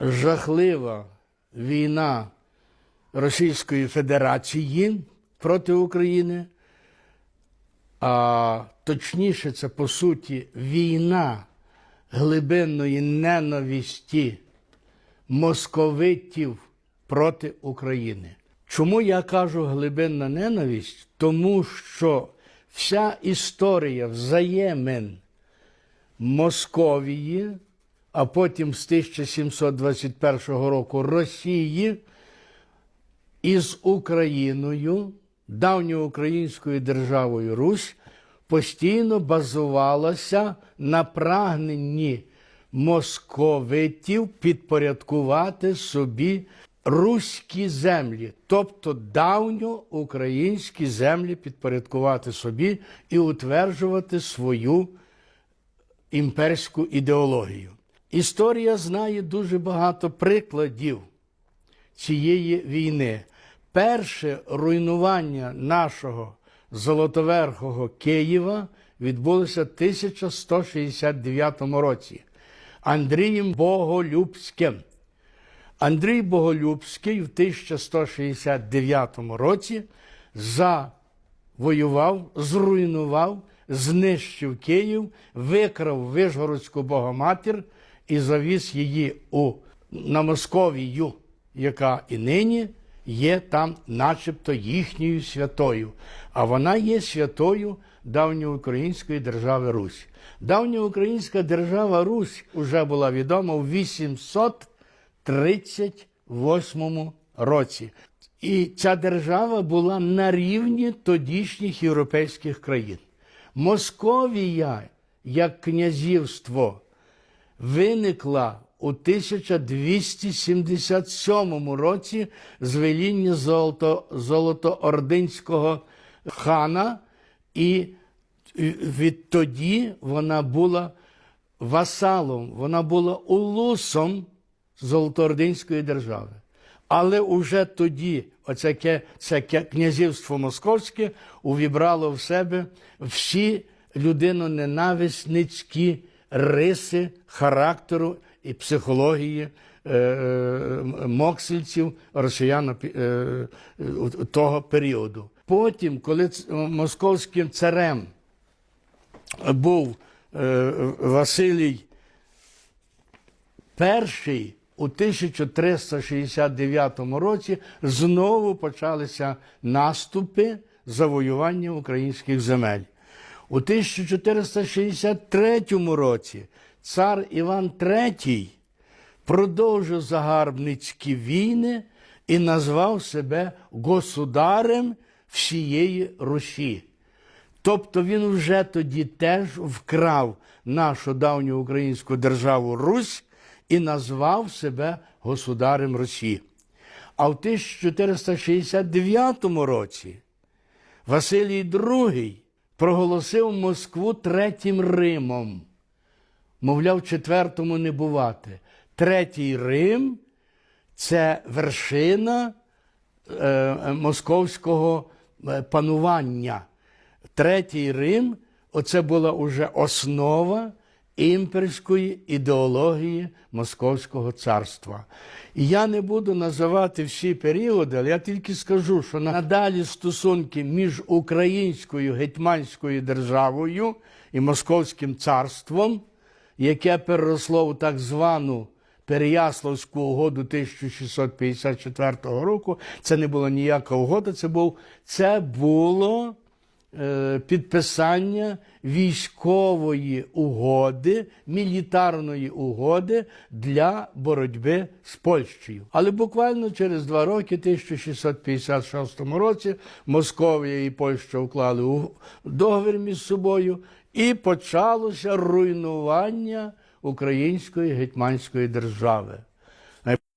жахлива війна Російської Федерації проти України, а точніше, це по суті війна глибинної ненависті московитів проти України. Чому я кажу глибинна ненависть? Тому що вся історія взаємин Московії, а потім з 1721 року Росії із Україною, давньоукраїнською державою Русь, постійно базувалася на прагненні московитів підпорядкувати собі руські землі, тобто давньоукраїнські землі підпорядкувати собі і утверджувати свою імперську ідеологію. Історія знає дуже багато прикладів цієї війни. Перше руйнування нашого Золотоверхого Києва відбулося в 1169 році Андрієм Боголюбським. Андрій Боголюбський в 1169 році завоював, зруйнував, знищив Київ, викрав Вишгородську Богоматір і завіз її у, на Московію, яка і нині є там, начебто, їхньою святою. А вона є святою давньоукраїнської держави Русь. Давньоукраїнська держава Русь вже була відома в 838 році. І ця держава була на рівні тодішніх європейських країн. Московія, як князівство, виникла у 1277 році з веління Золото, Золотоординського хана, і відтоді вона була васалом, вона була улусом Золотоординської держави. Але уже тоді оце це князівство московське увібрало в себе всі людиноненависницькі риси характеру і психології е, е, моксельців, росіян е, того періоду. Потім, коли московським царем був Василій Перший у 1369 році знову почалися наступи завоювання українських земель. У 1463 році цар Іван III продовжив загарбницькі війни і назвав себе государем всієї Русі. Тобто він вже тоді теж вкрав нашу давню українську державу Русь і назвав себе государем Росії. А в 1469 році Василій II проголосив Москву третім Римом. Мовляв, четвертому не бувати. Третій Рим це вершина е, е, московського е, панування. Третій Рим оце була уже основа імперської ідеології Московського царства. І я не буду називати всі періоди, але я тільки скажу, що надалі стосунки між українською гетьманською державою і Московським царством, яке переросло в так звану Переяславську угоду 1654 року. Це не була ніяка угода, це, був, це було підписання військової угоди, мілітарної угоди для боротьби з Польщею. Але буквально через два роки, в 1656 році, Московія і Польща уклали договір між собою, і почалося руйнування української гетьманської держави.